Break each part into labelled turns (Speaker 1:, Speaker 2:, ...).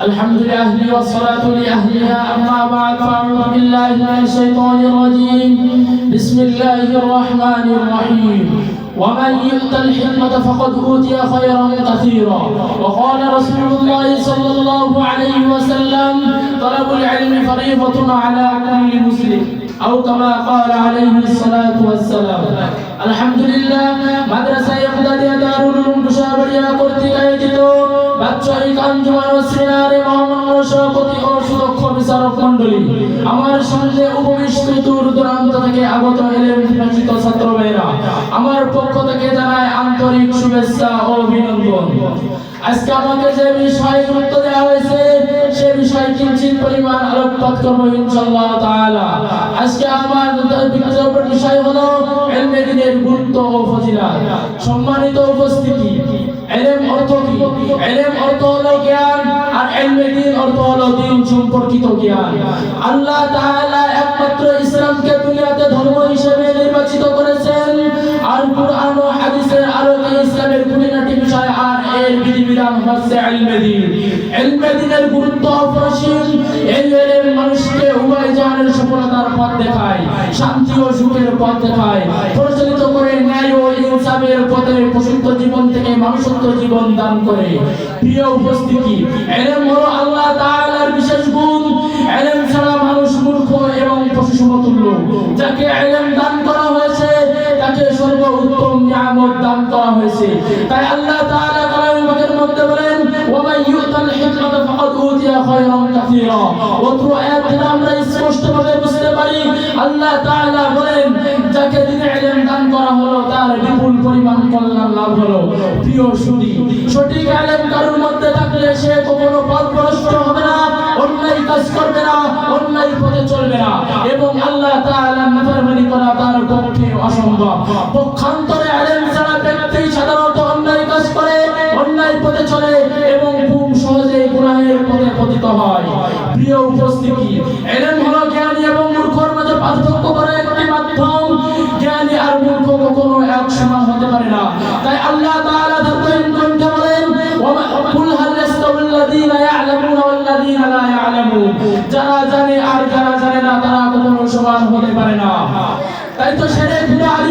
Speaker 1: الحمد لله والصلاة لأهلها أما بعد فأعوذ بالله من الشيطان الرجيم. بسم الله الرحمن الرحيم. ومن يؤت الحكمة فقد أوتي خيرا كثيرا. وقال رسول الله صلى الله عليه وسلم طلب العلم فريضة على كل مسلم. أو كما قال عليه الصلاة والسلام الحمد لله مدرسة يقول আঞ্জুমান ও সেমিনারে মহামান্য সভাপতি ও সুদক্ষ বিচারক মন্ডলী আমার সঙ্গে উপবিষ্ট দূর দূরান্ত থেকে আগত এলেন বিভাজিত ছাত্র ভাইরা আমার পক্ষ থেকে জানায় আন্তরিক শুভেচ্ছা ও অভিনন্দন। আজকে আমাকে যে বিষয়ে গুরুত্ব দেওয়া হয়েছে পরিমাণ আলোকপাত করব ইনশাআল্লাহ তাআলা। আজকে আমার বিষয় হলো ইলমে দ্বীনের গুরুত্ব ও ফজিলত। সম্মানিত উপস্থিতি, এলেম অর্থ কি? ইলম অর্থ হলো জ্ঞান, আর ইলমে দ্বীন অর্থ হলো দ্বীন সম্পর্কিত জ্ঞান। আল্লাহ তাআলা একমাত্র ইসলামকে দুনিয়াতে ধর্ম হিসেবে আর এর বিধিবিধান হচ্ছে এলমে দিন এলমে দিনের গুরুত্ব অপরিসীম। এই এলেম মানুষকে উভয় জাহানের সফলতার পথ দেখায়, শান্তি ও সুখের পথ দেখায়। পরিচালিত করে ন্যায় ও ইনসাফের পথে প্রসিদ্ধ জীবন থেকে মানুষত্ব জীবন দান করে। প্রিয় উপস্থিতি এলেম হলো আল্লাহ তাআলার বিশেষ গুণ। এলেম ছাড়া মানুষ মূর্খ এবং পশু সমতুল্য যাকে এলেম নিয়ামত দান করা হয়েছে। তাই আল্লাহ তাআলা কালামে পাকের মধ্যে বলেন ওয়া ইউতাল হিকমাতা ফাকাদ উতিয়া খায়রান কাসীরা। অত্র আয়াত থেকে আমরা স্পষ্টভাবে বুঝতে পারি, আল্লাহ তাআলা বলেন, যাকে দিনে ইলম দান করা হলো, তার বিপুল পরিমাণ কল্যাণ লাভ হলো। প্রিয় শুনি সঠিক ইলম কারোর মধ্যে থাকলে সে কখনো পথভ্রষ্ট হবে না, অন্যায় কাজ করবে না, অন্যায় পথে চলবে না। এবং আল্লাহ তাআলা নাফরমানি করা তার পক্ষে অসম্ভব। পক্ষান্তরে পথে চলে এবং খুব সহজে গুনাহের পথে পতিত হয়। প্রিয় উপস্থিতি ইলম হলো জ্ঞানী এবং মূর্খর মাঝে পার্থক্য করার একটি মাধ্যম। জ্ঞানী আর মূর্খ কখনো এক সমান হতে পারে না। তাই আল্লাহ তাআলা বলেন কুল যারা জানে আর যারা জানে না, তারা কখনো সমান হতে পারে না। তাই তো শেরে ফিরে আলী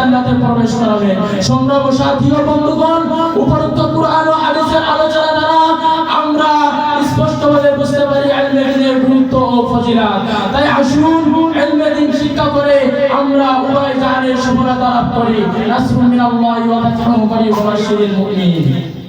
Speaker 1: জান্নাতে প্রবেশ করাবে। সংগ্রাম সাথী ও বন্ধুগণ, উপরোক্ত কুরআন ও হাদিসের আলোচনা দ্বারা আমরা স্পষ্টভাবে বুঝতে পারি ইলমে দ্বীনের গুরুত্ব ও ফজিলত। তাই আসুন ইলমে দ্বীন শিক্ষা করে আমরা উভয় জাহানের সফলতা লাভ করি। নাসরুম মিনাল্লাহি ওয়া ফাতহুন করিম ওয়া বাশশিরিল মুমিনিন।